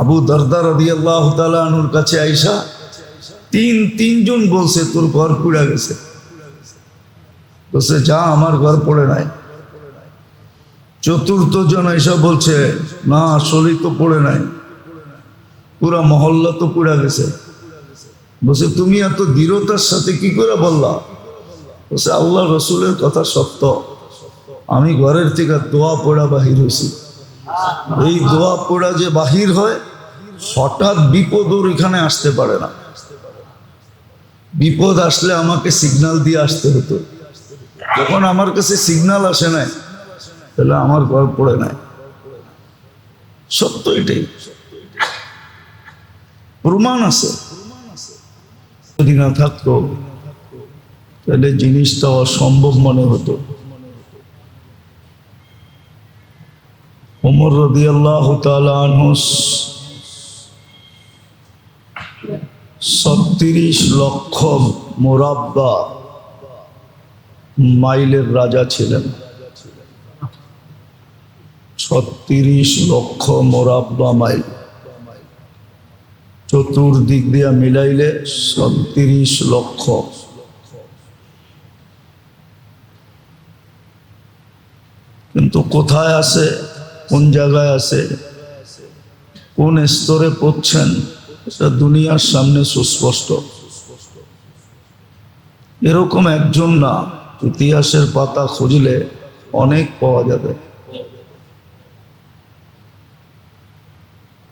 আবু দরদার তালুর কাছে আইসা, তিন তিনজন বলছে, তোর ঘর পুড়া গেছে। বলছে, যা আমার ঘর পড়ে নাই। চতুর্থ জন এসা বলছে, না, আসলেই তো পড়ে নাই। পুরা মহল্লা তো পুড়া গেছে। বলছে, তুমি এত দৃঢ়তার সাথে কি করে বললা? বলছে, আল্লাহ রসুলের কথা সত্য। আমি ঘরের থেকে দোয়া পড়া বাহির হয়েছি এই দোয়া পোড়া যে বাহির হয়, হঠাৎ বিপদ ওর এখানে আসতে পারে না। বিপদ আসলে আমাকে সিগন্যাল দিয়ে আসতে হতো। যখন আমার কাছে সিগনাল আসে নাই, তাহলে আমার ঘর পড়ে নাই। সত্য এটাই। প্রমাণ আছে। যদি না থাকতো, তাহলে জিনিসটা অসম্ভব মনে হতো। ওমর রদি আল্লাহ ছত্রিশ লক্ষ মোরাব্বা মাইলের রাজা ছিলেন। ছত্রিশ লক্ষ মোরাব্বা মাইল। চতুর্দিক দিয়া মিলাইলে ছত্রিশ লক্ষ। কিন্তু কোথায় আছে কোন জায়গায় আছে? কোন স্তরে পড়ছেন? এটা দুনিয়ার সামনে সুস্পষ্ট। এরকম একজন না, ইতিহাসের পাতা খুঁজলে অনেক পাওয়া যাবে।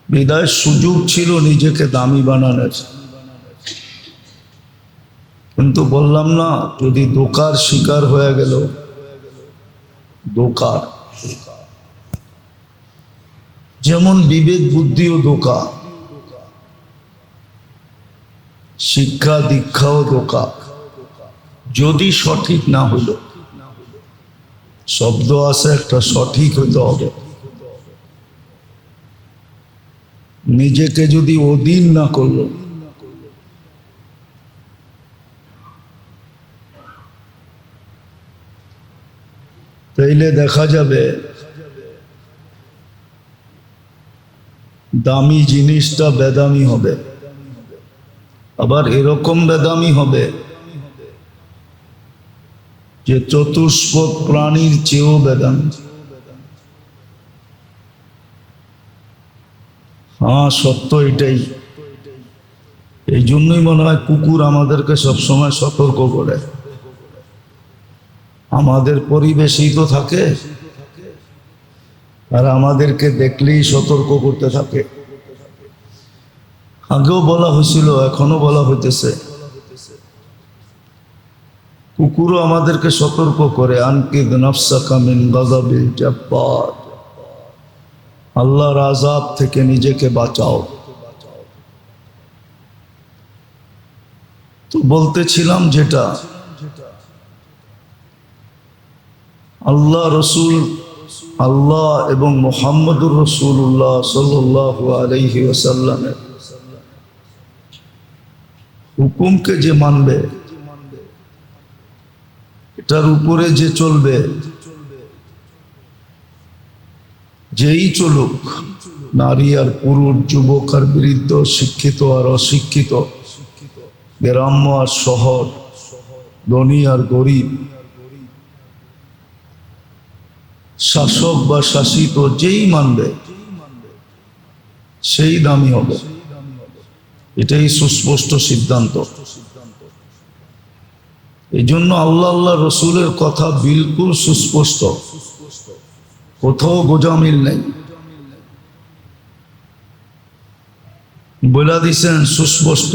বিদায় সুযোগ ছিল নিজেকে দামি বানানোর। কিন্তু বললাম না, যদি দোকার শিকার হয়ে গেল, দোকার। যেমন বিবেক, বুদ্ধি ও দোকা। শিক্ষা, দীক্ষা ও দোকা। যদি সঠিক না হইল, শব্দ আছে একটা, সঠিক হইতে হবে। নিজেকে যদি অধীন না করল, তাইলে দেখা যাবে দামি জিনিসটা বেদামি হবে। আবার এরকম বেদামি হবে যে চতুষ্পদ প্রাণীর চেয়েও বেদামি। হ্যাঁ সত্য এটাই। এই জন্যই মনে হয় কুকুর আমাদেরকে সবসময় সতর্ক করে। আমাদের পরিবেশেই তো থাকে। আর আমাদেরকে দেখলেই সতর্ক করতে থাকে। আগেও বলা হয়েছিল এখনও বলা হইতেছে। কুকুরও আমাদেরকে সতর্ক করে, আনকিদ নফসা কামিন গাজাবিল জব্বার আল্লাহর আজাব থেকে নিজেকে বাঁচাও। তো বলতেছিলাম যেটা, আল্লাহ রসুল আল্লাহ এবং মোহাম্মদুর রসুল্লাহ সাল্লাহ আলহি ওসাল্লামের হুকুমকে যে মানবে, এটার উপরে যে চলবে, যেই চলুক, নারী আর পুরুষ, যুবক আর বৃদ্ধ, শিক্ষিত আর অশিক্ষিত, গ্রাম্য আর শহর, ধনী আর গরিব শাসক বা শাসিত যেই মানবে, সেই দামি হবে। এটাই সুস্পষ্ট সিদ্ধান্ত। এই জন্য আল্লাহ আল্লাহ রসুলের কথা বিলকুল সুস্পষ্ট। কোথাও গোজামিল নেই। বলে দিছেন সুস্পষ্ট।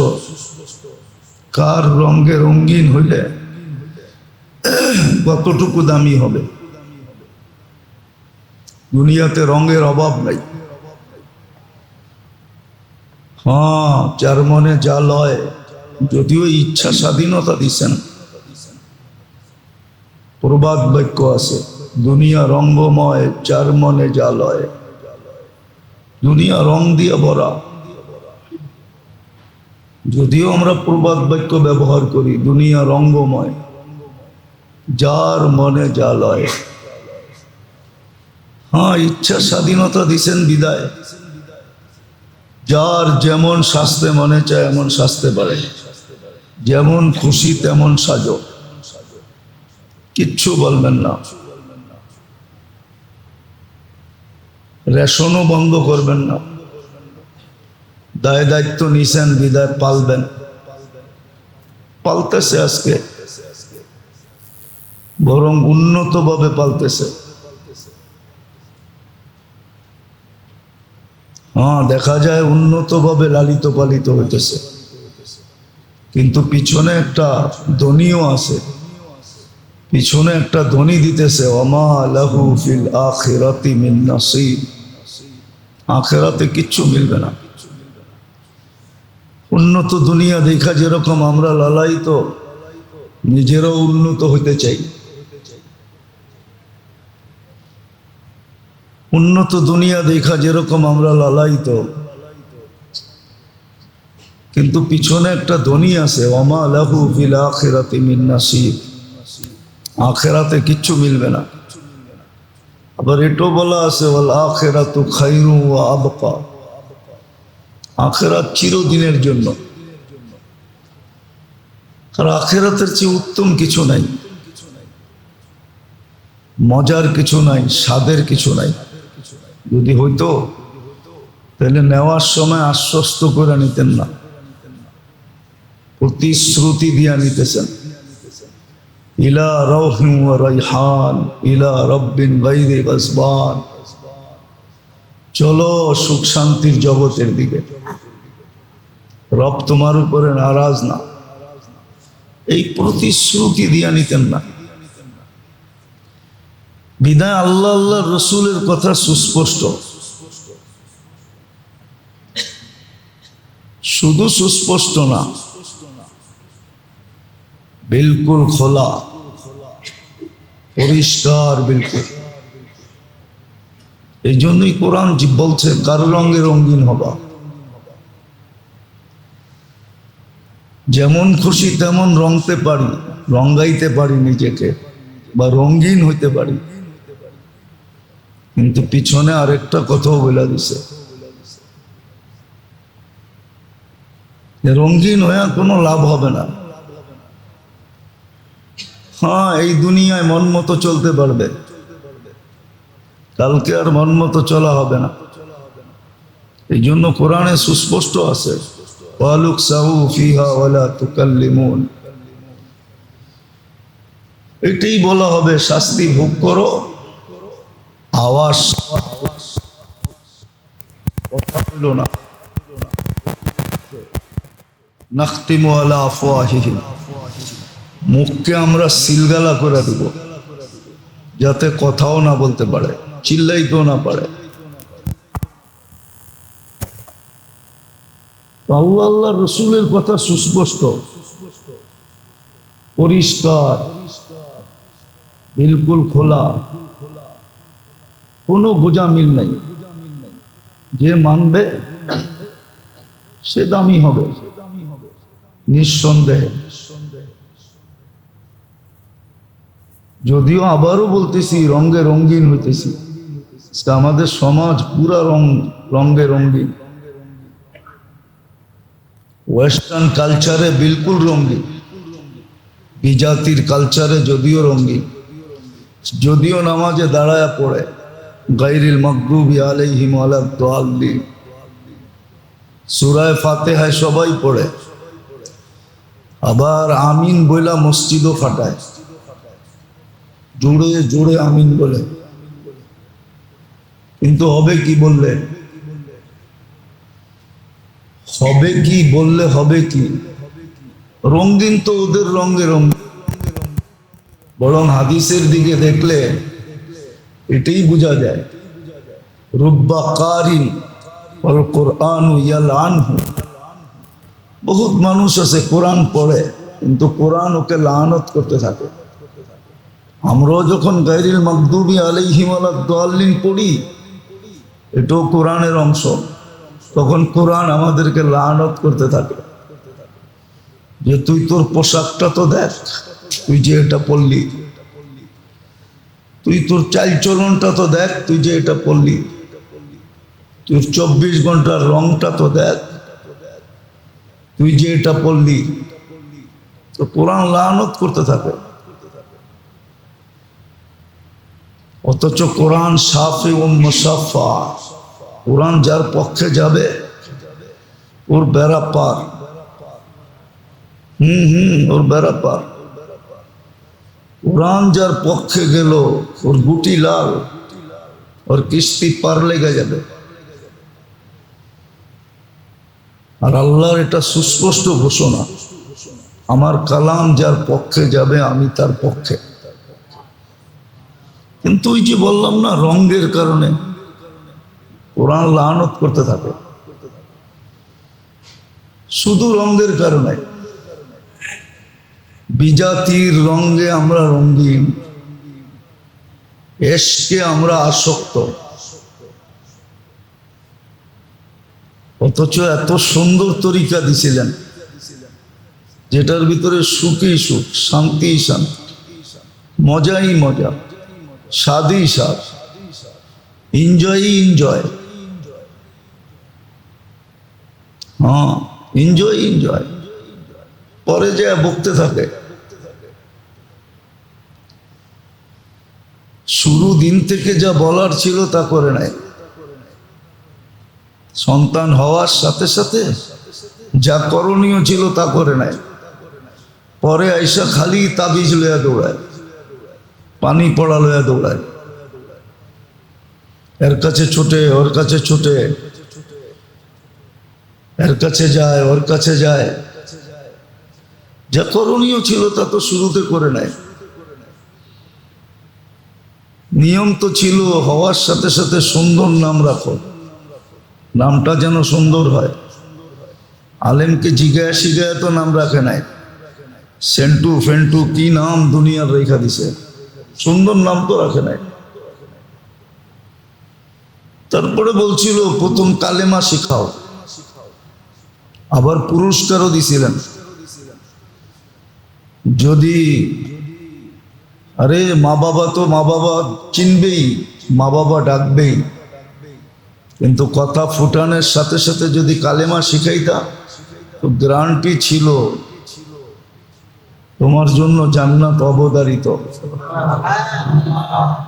কার রঙে রঙিন হইলে কতটুকু দামি হবে? দুনিয়াতে রঙের অভাব নাই। হ্যাঁ যার মনে যা লয়, যদিও ইচ্ছা স্বাধীনতা দিছেন। প্রবাদ বাক্য আছে, দুনিয়া রঙ্গময়, যার মনে যা লয়। দুনিয়া রং দিয়ে ভরা। যদিও আমরা প্রবাদ বাক্য ব্যবহার করি, দুনিয়া রঙ্গময়, যার মনে যা লয়। হ্যাঁ ইচ্ছা স্বাধীনতা দিছেন বিদায়। যার যেমন শাস্তে মনে চায়, এমন শাস্তে পারে। যেমন খুশি, তেমন সাজো। কিচ্ছু বলবেন না। রেশনও বন্ধ করবেন না। দায় দায়িত্ব নিছেন, বিদায় পালবেন। পালতেছে আজকে। বরং উন্নতভাবে পালতেছে। হ্যাঁ দেখা যায় উন্নতভাবে লালিত পালিত হইতেছে। কিন্তু পিছনে একটা ধ্বনিও আছে। পিছনে একটা ধ্বনি দিতেছে অমা লাহু ফিল আখেরাতি মিন আখেরাতে কিচ্ছু মিলবে না। উন্নত দুনিয়া দেখা যেরকম আমরা লালায়িত, নিজেরাও উন্নত হইতে চাই। উন্নত দুনিয়া দেখা যেরকম আমরা লালায়িত। কিন্তু পিছনে একটা ধ্বনি আছে অমা লাহু ফিল আখিরাতি মিন নাসিব। আখেরাতে কিচ্ছু মিলবে না। আবার এটাও বলা আছে, ওয়াল আখেরাতু খাইরু ওয়া আবকা। আখেরাত চিরদিনের জন্য। আর আখেরাতের চেয়ে উত্তম কিছু নাই। মজার কিছু নাই, স্বাদের কিছু নাই। যদি হইতো, তাহলে নেওয়ার সময় আশ্বস্ত করে নিতেন না। প্রতিশ্রুতি দিয়া নিতেছেন। ইলা রৌহিম রাইহান, ইলা রব্বিন গাইরে গজবান। চলো সুখ শান্তির জগতের দিকে। রব তোমার উপরে নারাজ না। এই প্রতিশ্রুতি দিয়া নিতেন না। বিদায় আল্লাহ আল্লাহ রসুলের কথা সুস্পষ্ট। শুধু সুস্পষ্ট না, বিলকুল খোলা, পরিষ্কার বিলকুল। এই জন্যই কোরআন বলছে, কার রঙে রঙিন হবা। যেমন খুশি তেমন রঙতে পারি রঙ্গাইতে পারি নিজেকে, বা রঙিন হইতে পারি। কিন্তু পিছনে আরেকটা কথাও বলে দিছে। রঙিন হয়ে কোনো লাভ হবে না। হ্যাঁ এই দুনিয়ায় মন মতো চলতে পারবে। কালকে আর মন মতো চলা হবে না। এই জন্য কোরআনে সুস্পষ্ট আছে এটাই বলা হবে, শাস্তি ভোগ করো আওয়াজ মুখকে আমরা সিলগালা করে দেব, যাতে কথাও না বলতে পারে, চিল্লাইতেও না পারে। আল্লাহ রসুলের কথা সুস্পষ্ট, পরিষ্কার, বিলকুল খোলা। কোনো গোজামিল নাই। যে মানবে, সে দামি হবে। নিঃসন্দেহে। যদিও আবারও বলতেছি রঙ্গে রঙ্গিন হইতেছি আমাদের সমাজ পুরা রং রঙ্গে রঙ্গিন ওয়েস্টার্ন কালচারে বিলকুল রঙ্গিন বিজাতির কালচারে যদিও রঙ্গিন যদিও নামাজে দাঁড়ায় পড়ে। গাইরিল মকরুবি আলাইহিম আলা দোয়াল্লি সুরায় ফাতেহায় সবাই পড়ে। আবার আমিন বইলা মসজিদও ফাটায়। জোরে জোরে আমিন বলে। কিন্তু হবে কি বললে? হবে কি বললে হবে কি? রঙিন তো ওদের রঙে রঙ। বরং হাদিসের দিকে দেখলে এটাই বোঝা যায়। রুব্বা কারিন কোরআন ইয়াল আনহু বহুত মানুষ আছে, কোরআন পড়ে, কিন্তু কোরআন ওকে লানত করতে থাকে। আমরাও যখন গাইরিল মকদুবি আলাইহিম আলাদ্দাল্লিন পড়ি, এটাও কোরআনের অংশ। তখন কোরআন আমাদেরকে লানত করতে থাকে। যে তুই তোর পোশাকটা তো দেখ, তুই যে এটা পড়লি তুই তোর চাল চলনটা তো দেখ, তুই যে এটা পড়লি। তোর চব্বিশ ঘণ্টার রংটা তো দেখ। তুই যে এটা পড়লি তো কোরআন লানত করতে থাকে। অথচ কোরআন সাফে মুসাফা কোরআন যার পক্ষে যাবে, ওর বেড়া পার। হুম হুম, ওর বেড়া পার। কোরআন যার পক্ষে গেল ওর গুটি লাল, ওর কিস্তি পার লেগে যাবে। আর আল্লাহর এটা সুস্পষ্ট ঘোষণা, আমার কালাম যার পক্ষে যাবে, আমি তার পক্ষে। কিন্তু ওই যে বললাম না, রঙের কারণে কোরআন লানত করতে থাকে। শুধু রঙের কারণে। বিজাতির রঙে আমরা রঙ্গিন এসকে আমরা আসক্ত। অথচ এত সুন্দর তরিকা দিছিলেন, যেটার ভিতরে সুখই সুখ শান্তি শান্তি, মজাই মজা, স্বাদই স্বাদ এনজয়ই এনজয় হ্যাঁ এনজয় এনজয় পরে যে বকতে থাকে শুরু দিন থেকে যা বলার ছিল তা করে নাই। সন্তান হওয়ার সাথে সাথে যা করণীয় ছিল তা করে নাই। পরে আইসা খালি তাবিজ লইয়া দৌড়ায়, পানি পড়া লইয়া দৌড়ায়। এর কাছে ছুটে, ওর কাছে ছুটে। এর কাছে যায়, ওর কাছে যায়। যা করণীয় ছিল তা তো শুরুতে করে নেয় নিয়ম তো ছিল, হওয়ার সাথে সাথে সুন্দর নাম রাখো। নামটা যেন সুন্দর হয়। আলেমকে জিগায় শিগায় তো নাম রাখে নাই। সেন্টু ফেন্টু কি নাম দুনিয়ার রেখা দিছে। সুন্দর নাম তো রাখে নাই। তারপরে বলছিল, প্রথম কালেমা শিখাও। আবার পুরস্কারও দিছিলেন। যদি আরে মা বাবা তো মা বাবা চিনবেই, মা বাবা ডাকবেই। কিন্তু কথা ফুটানের সাথে সাথে যদি কালেমা শিখাইতা, তো গ্রান্টি ছিল। তোমার জন্য জান্নাত অবদারিত।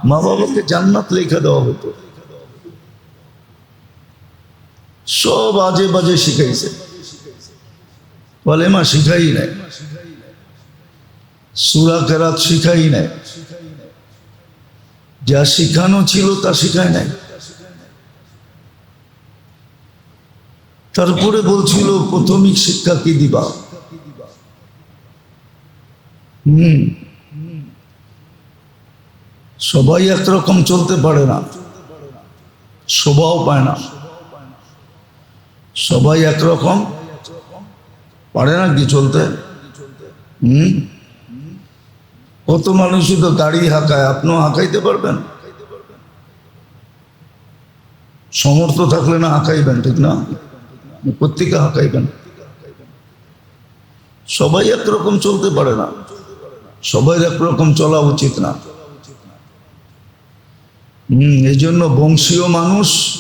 মা বাবাকে জান্নাত লেখা দেওয়া হতো। সব আজে বাজে শিখাইছে। কলেমা শিখাই নাই। সুরা কেরাত শিখাই নাই। যা শিখানো ছিল তা শিখায় নাই। তারপরে বলছিল, প্রাথমিক শিক্ষা কি দিবা? হম। সবাই একরকম চলতে পারে না। শোভাও পায় না। সবাই একরকম। পারে না কি চলতে? হুম। কত মানুষই তো গাড়ি হাঁকায়, আপনিও হাঁকাইতে পারবেন? সমর্থ থাকলে না হাঁকাইবেন, ঠিক না? প্রত্যেকে হাঁকাইবেন। সবাই একরকম চলতে পারে না। সবাই একরকম চলা উচিত না। হম এই জন্য বংশীয় মানুষ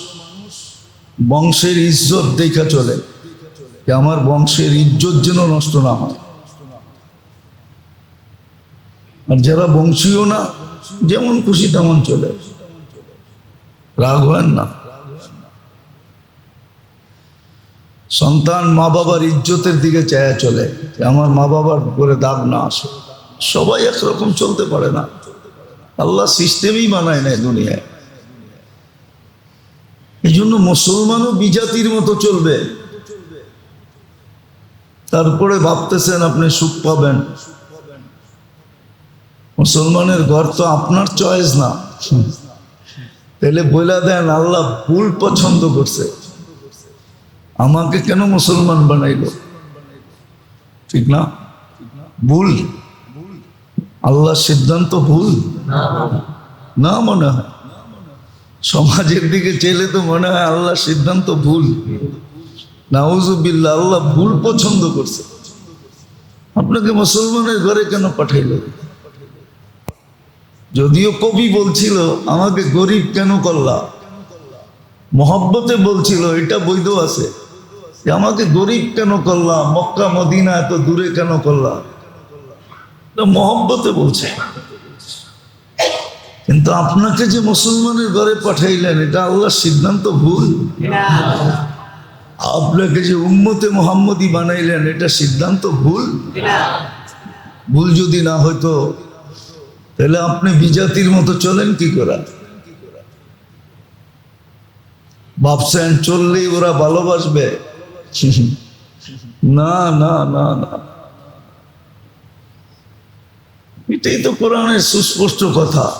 বংশের ইজ্জত দেখা চলে। আমার বংশের ইজ্জত যেন নষ্ট না হয়। আর যারা বংশীয় না, যেমন খুশি তেমন চলে। রাগ হয় না। সন্তান মা বাবার ইজ্জতের দিকে চায়া চলে আমার মা বাবার করে দাগ না আসে। সবাই একরকম চলতে পারে না। আল্লাহ সিস্টেমই বানায় নেয় দুনিয়ায়। এই জন্য মুসলমানও বিজাতির মতো চলবে। তারপরে ভাবতেছেন আপনি সুখ পাবেন। মুসলমানের ঘর তো আপনার চয়েস না। তাহলে বইলা দেন, আল্লাহ ভুল পছন্দ করছে। আমাকে কেন মুসলমান বানাইল? ঠিক না? ভুল। আল্লাহ সিদ্ধান্ত ভুল? না মনে হয়। সমাজের দিকে চেলে তো মনে হয় আল্লাহ সিদ্ধান্ত ভুল। নাউজুবিল্লা আল্লাহ ভুল পছন্দ করছে। আপনাকে মুসলমানের ঘরে কেন পাঠাইল? যদিও কবি বলছিল আমাকে গরিব কেন করলা? মহব্বতে বলছিল এটা বৈধ আছে। যে আমাকে গরিব কেন করলা? মক্কা মদিনা এত দূরে কেন করলা? মহব্বতে বলছে। কিন্তু আপনাকে যে মুসলমানের ঘরে পাঠাইলেন এটা আল্লাহর সিদ্ধান্ত ভুল। আপনাকে যে উম্মতে মোহাম্মদী বানাইলেন এটা সিদ্ধান্ত ভুল। ভুল যদি না হয়তো তাহলে আপনি বিজাতির মতো চলেন কি করে? ভাবছেন চললেই ওরা ভালোবাসবে। না না না না। এটাই তো কোরআনের সুস্পষ্ট কথা।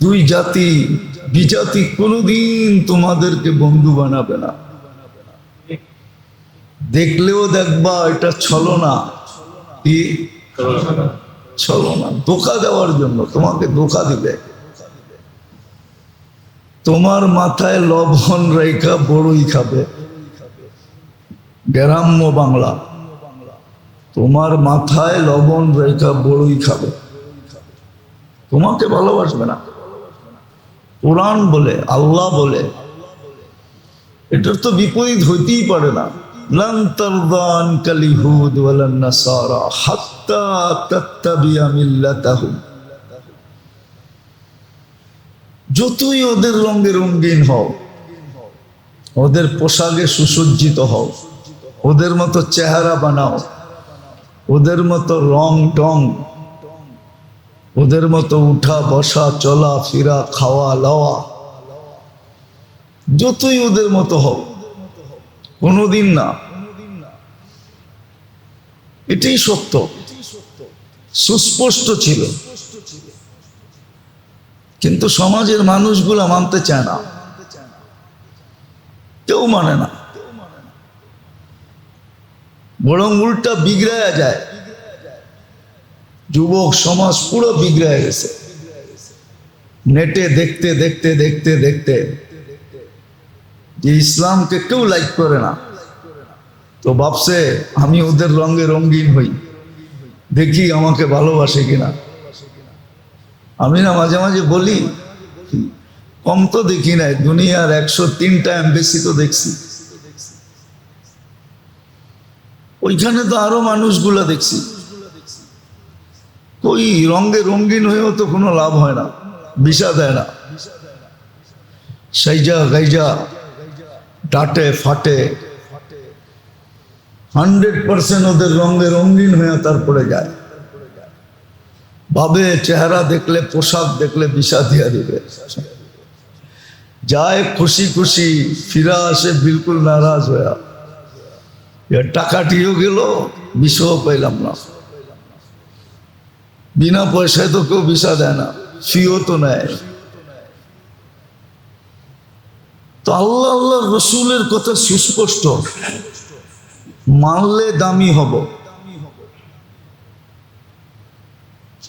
দুই জাতি বিজাতি কোনোদিন তোমাদেরকে বন্ধু বানাবে না। দেখলেও দেখবা এটা ছলনা। কি? ছলনা। ধোকা দেওয়ার জন্য। তোমাকে ধোকা দিবে। তোমার মাথায় লবণ রেখা বড়ই খাবে। গ্রাম্য বাংলা। তোমার মাথায় লবণ রেখা বড়ই খাবে। তোমাকে ভালোবাসবে না। কোরআন বলে, আল্লাহ বলে। এটার তো বিপরীত হইতেই পারে না। لن ترضى عنك اليهود ولا النصارى حتى تتبع ملتهم যতই ওদের রঙে রঙিন হও ওদের পোশাকে সুসজ্জিত হও ওদের মতো চেহারা বানাও ওদের মতো রং টং ওদের মতো উঠা বসা চলা ফিরা খাওয়া লওয়া যতই ওদের মতো হও কোনোদিন না। এটাই সত্য। সুস্পষ্ট ছিল। কিন্তু সমাজের মানুষগুলো মানতে চায় না। কেউ মানে না। বরং উল্টা বিগড়ায়া যায়। যুবক সমাজ পুরো বিগড়ায় গেছে। নেটে দেখতে দেখতে দেখতে দেখতে। যে ইসলামকে কেউ লাইক করে না। তো ভাবছে, আমি ওদের রঙে রঙিন হই। দেখি আমাকে ভালোবাসে কিনা। আমি না মাঝে মাঝে বলি, কম তো দেখি নাই, দুনিয়ার একশো তিনটা এম্বেসি তো দেখছি। ওইখানে তো আরও মানুষগুলা দেখছি। ওই রঙে রঙিন হয়েও তো কোনো লাভ হয় না বিষা দেয় না। সাইজা গাইজা ডাটে, ফাটে। হান্ড্রেড পার্সেন্ট ওদের রঙে রঙিন হয়ে তারপরে যায়। ভাবে চেহারা দেখলে, পোশাক দেখলে বিষা দিয়া দিবে যায় খুশি খুশি, ফিরা আসে বিলকুল নারাজ হয়ে। টাকাটিও গেল, বিষও পাইলাম না। বিনা পয়সায় তো কেউ বিষা দেয় না, ফিও তো নেয়। তো আল্লাহ আল্লাহ রসুলের কথা সুস্পষ্ট। মানলে দামি হব।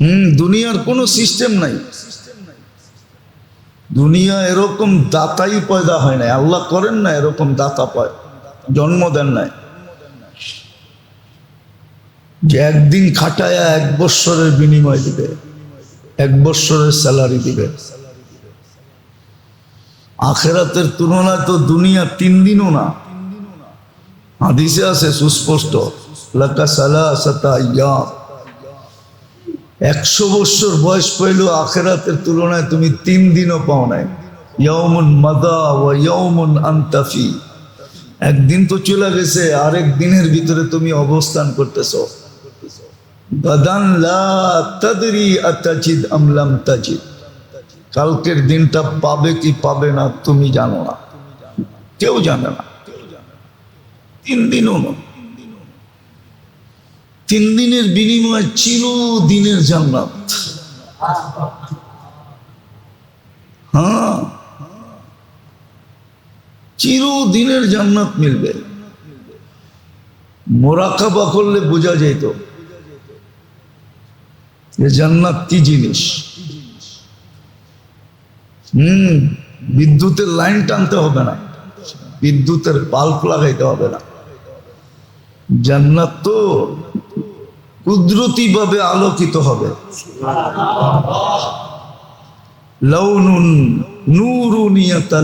হম, দুনিয়ার কোনো সিস্টেম নাই। দুনিয়া এরকম দাতাই পয়দা হয় নাই। আল্লাহ করেন না এরকম দাতা পায় জন্ম দেন নাই। যে একদিন খাটায়া এক বৎসরের বিনিময় দিবে, এক বৎসরের স্যালারি দিবে। আখেরাতের তুলনায় তো দুনিয়া তিন দিনও না। হাদিসে আছে সুস্পষ্ট, লাকা সালা সাতা একশো বৎসর বয়স পাইলেও আখেরাতের তুলনায় তুমি তিন দিনও পাও নাই। ইয়মুন মাদা ও ইয়মুন আন্তাফি। একদিন তো চলে গেছে, আরেক দিনের ভিতরে তুমি অবস্থান করতেছ। গাদান লা তাদরি আতাজিদ আমলাম তাজিদ। কালকের দিনটা পাবে কি পাবে না তুমি জানো না। কেউ জানে না। তিন দিনও তিন দিনের বিনিময়ে চিরদিনের জান্নাত। হ্যাঁ। চিরদিনের জান্নাত মিলবে। মোরাকাবা করলে বোঝা যেত। যে জান্নাত কি জিনিস? হুম, বিদ্যুতের লাইন টানতে হবে না। বিদ্যুতের বাল্ব লাগাইতে হবে না। জান্নাত তো কুদরতিভাবে আলোকিত হবে। লাউনুন নূরুনিয়াতা।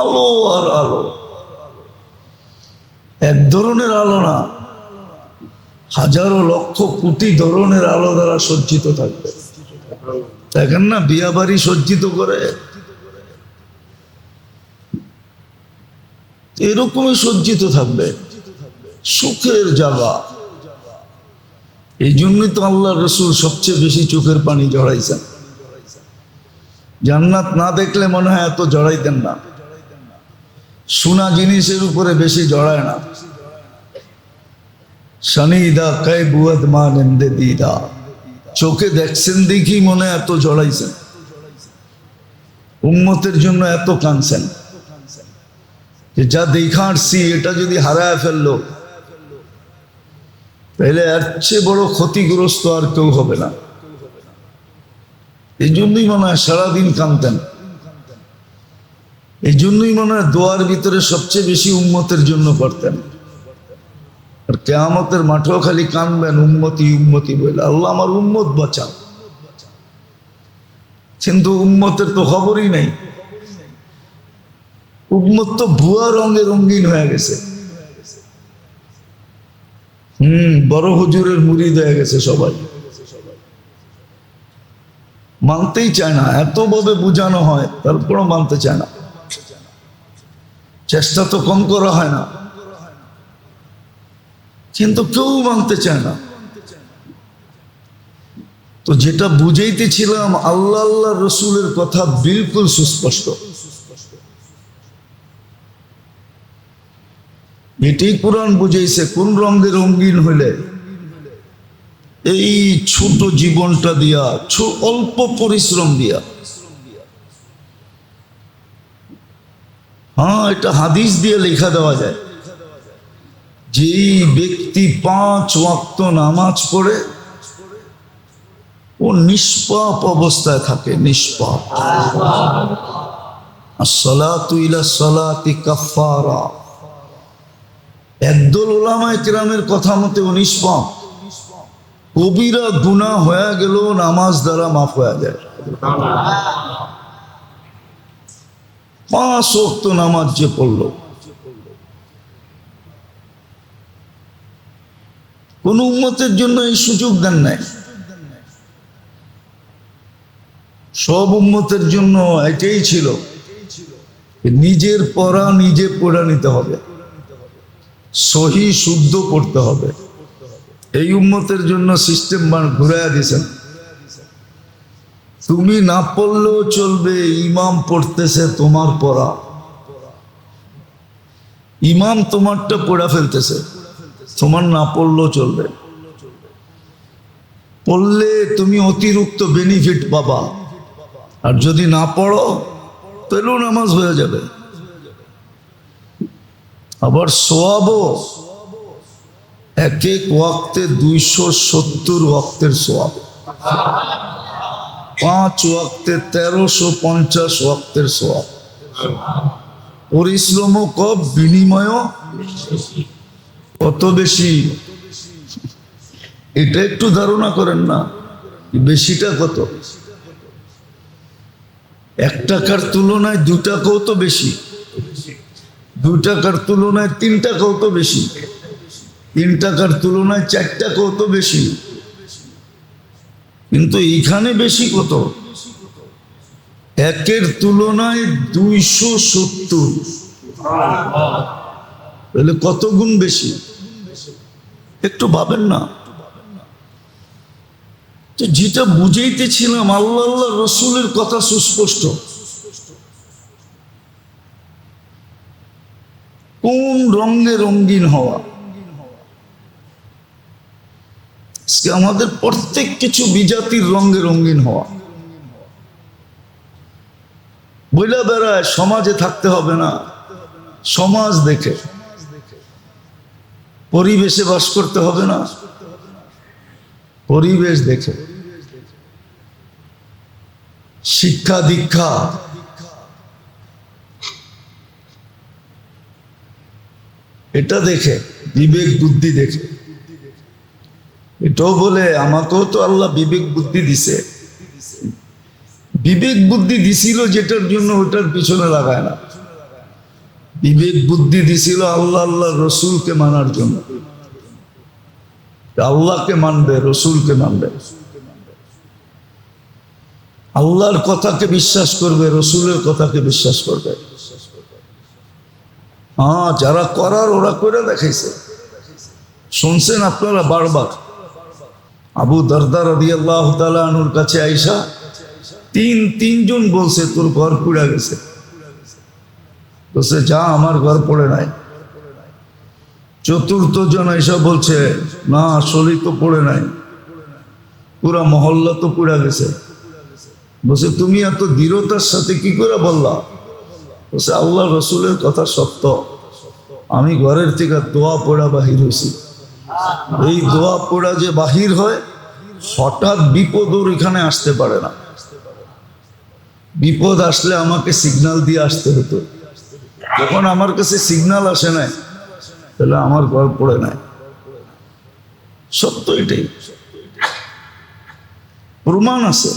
আলো আর আলো। এক ধরনের আলো না, হাজারো লক্ষ কোটি ধরনের আলো দ্বারা সজ্জিত থাকবে। দেখেন না, বিয়া বাড়ি সজ্জিত করে। এরকমই সজ্জিত থাকবে। সুখের জায়গা। এই জন্যই তো আল্লাহ রসুল সবচেয়ে বেশি চোখের পানি জড়াইছেন। জান্নাত না দেখলে মনে হয় এত জড়াইতেন না। সোনা জিনিসের উপরে বেশি জড়ায় না। শনিদা কে বুয়াদ মা নেন্দে দিদা। চোখে দেখছেন দেখি মনে এত জড়াইছেন। উম্মতের জন্য এত কানছেন যে যা দেখাচ্ছি এটা যদি হারায় ফেলল, তাহলে এর চেয়ে বড় ক্ষতিগ্রস্ত আর কেউ হবে না। এই জন্যই মনে হয় সারাদিন কানতেন এই জন্যই মনে হয় দোয়ার ভিতরে সবচেয়ে বেশি উন্মতের জন্য করতেন। আর কেয়ামতের মাঠেও খালি কানবেন, উম্মতি উম্মতি বলে আল্লাহ আমার উম্মত বাঁচাও কিন্তু উম্মতের তো খবরই নেই। উম্মত তো ভুয়া রঙে রঙিন হয়ে গেছে। হম, বড় হুজুরের মুড়ি হয়ে গেছে সবাই। মানতেই চায় না, এত ভাবে বোঝানো হয়, তারপরও মানতে চায় না। চেষ্টা তো কম করা হয় না। কিন্তু কেউ মানতে চায় না। তো যেটা বুঝাইতেছিলাম, আল্লাহ আল্লাহ রসুলের কথা বিলকুল সুস্পষ্ট। এটাই কোরআন বুঝাইছে, কোন রঙে রঙিন হইলে এই ছোট জীবনটা দিয়া অল্প পরিশ্রম দিয়া। হ্যাঁ এটা হাদিস দিয়ে লেখা দেওয়া যায়। যেই ব্যক্তি পাঁচ ওয়াক্ত নামাজ পড়ে, ও নিষ্পাপ অবস্থায় থাকে, নিষ্পাপ। ওলামায় কথা মতে ও কবিরা হয়ে গেল নামাজ দ্বারা মাফ হয়ে যায়। পাঁচ ওয়াক্ত নামাজ যে পড়ল। কোন উম্মতের জন্য এই সুযোগ দেন নাই। সব উম্মতের জন্য এটাই ছিল নিজের পড়া নিজে পড়া নিতে হবে। সহি শুদ্ধ পড়তে হবে। এই উম্মতের জন্য সিস্টেম ঘুরাইয়া দিয়েছেন তুমি না পড়লেও চলবে, ইমাম পড়তেছে তোমার পড়া। ইমাম তোমারটা পড়া ফেলতেছে। তোমার না পড়লেও চলবে। পড়লে তুমি অতিরিক্ত বেনিফিট পাবা। আর যদি না পড়ো, তাহলেও নামাজ হয়ে যাবে। আবার সোয়াবও। এক এক ওয়াক্তে দুইশো সত্তর ওয়াক্তের সোয়াব। পাঁচ ওয়াক্তে তেরোশো পঞ্চাশ ওয়াক্তের সোয়াব। পরিশ্রম কব বিনিময় কত বেশি। এটা একটু ধারণা করেন না বেশিটা কত? এক টাকার তুলনায় দু টাকাও তো বেশি। দু টাকার তুলনায় তিন টাকাও তো বেশি। তিন টাকার তুলনায় চার টাকাও তো বেশি। কিন্তু এইখানে বেশি কত? একের তুলনায় দুইশো সত্তর। তাহলে কত গুণ বেশি? একটু ভাবেন না। তো যেটা বুঝাইতেছিলাম আল্লাহ আল্লাহ রসুলের কথা সুস্পষ্ট। কোন রঙে রঙিন হওয়া। আমাদের প্রত্যেক কিছু বিজাতির রঙে রঙিন হওয়া। বইলা বেড়ায় সমাজে থাকতে হবে না। সমাজ দেখে। পরিবেশে বাস করতে হবে না। পরিবেশ দেখে। শিক্ষা দীক্ষা। এটা দেখে, বিবেক বুদ্ধি দেখে। এটাও বলে, আমাকেও তো আল্লাহ বিবেক বুদ্ধি দিছে। বিবেক বুদ্ধি দিছিল যেটার জন্য ওটার পিছনে লাগায় না। বিবেক বুদ্ধি দিছিল আল্লাহ আল্লাহ রসুলকে মানার জন্য। আল্লাহকে মানবে, রসুলকে মানবে। আল্লাহর কথাকে বিশ্বাস করবে, রসুলের কথাকে বিশ্বাস করবে। হ্যাঁ যারা করার ওরা করে দেখাইছে। শুনছেন আপনারা বারবার? আবু দরদার রদি আল্লাহ তালুর কাছে আইসা, তিন তিনজন বলছে, তোর ঘর পুড়া গেছে। বলছে যা আমার ঘর পড়ে নাই। চতুর্থ জন এসব বলছে, না শরীর তো পড়ে নাই। পুরা মহল্লা তো পুড়া গেছে। বলছে, তুমি এত দৃঢ়তার সাথে কি করে বললা? বলছে আল্লাহ রসুলের কথা সত্য। আমি ঘরের থেকে দোয়া পোড়া বাহির হয়েছি। এই দোয়া পোড়া যে বাহির হয়, হঠাৎ বিপদ ওর এখানে আসতে পারে না। বিপদ আসলে আমাকে সিগন্যাল দিয়ে আসতে হতো। যখন আমার কাছে সিগনাল আসে নাই, তাহলে আমার ঘর পড়ে নাই। সত্য এটাই। প্রমাণ আছে।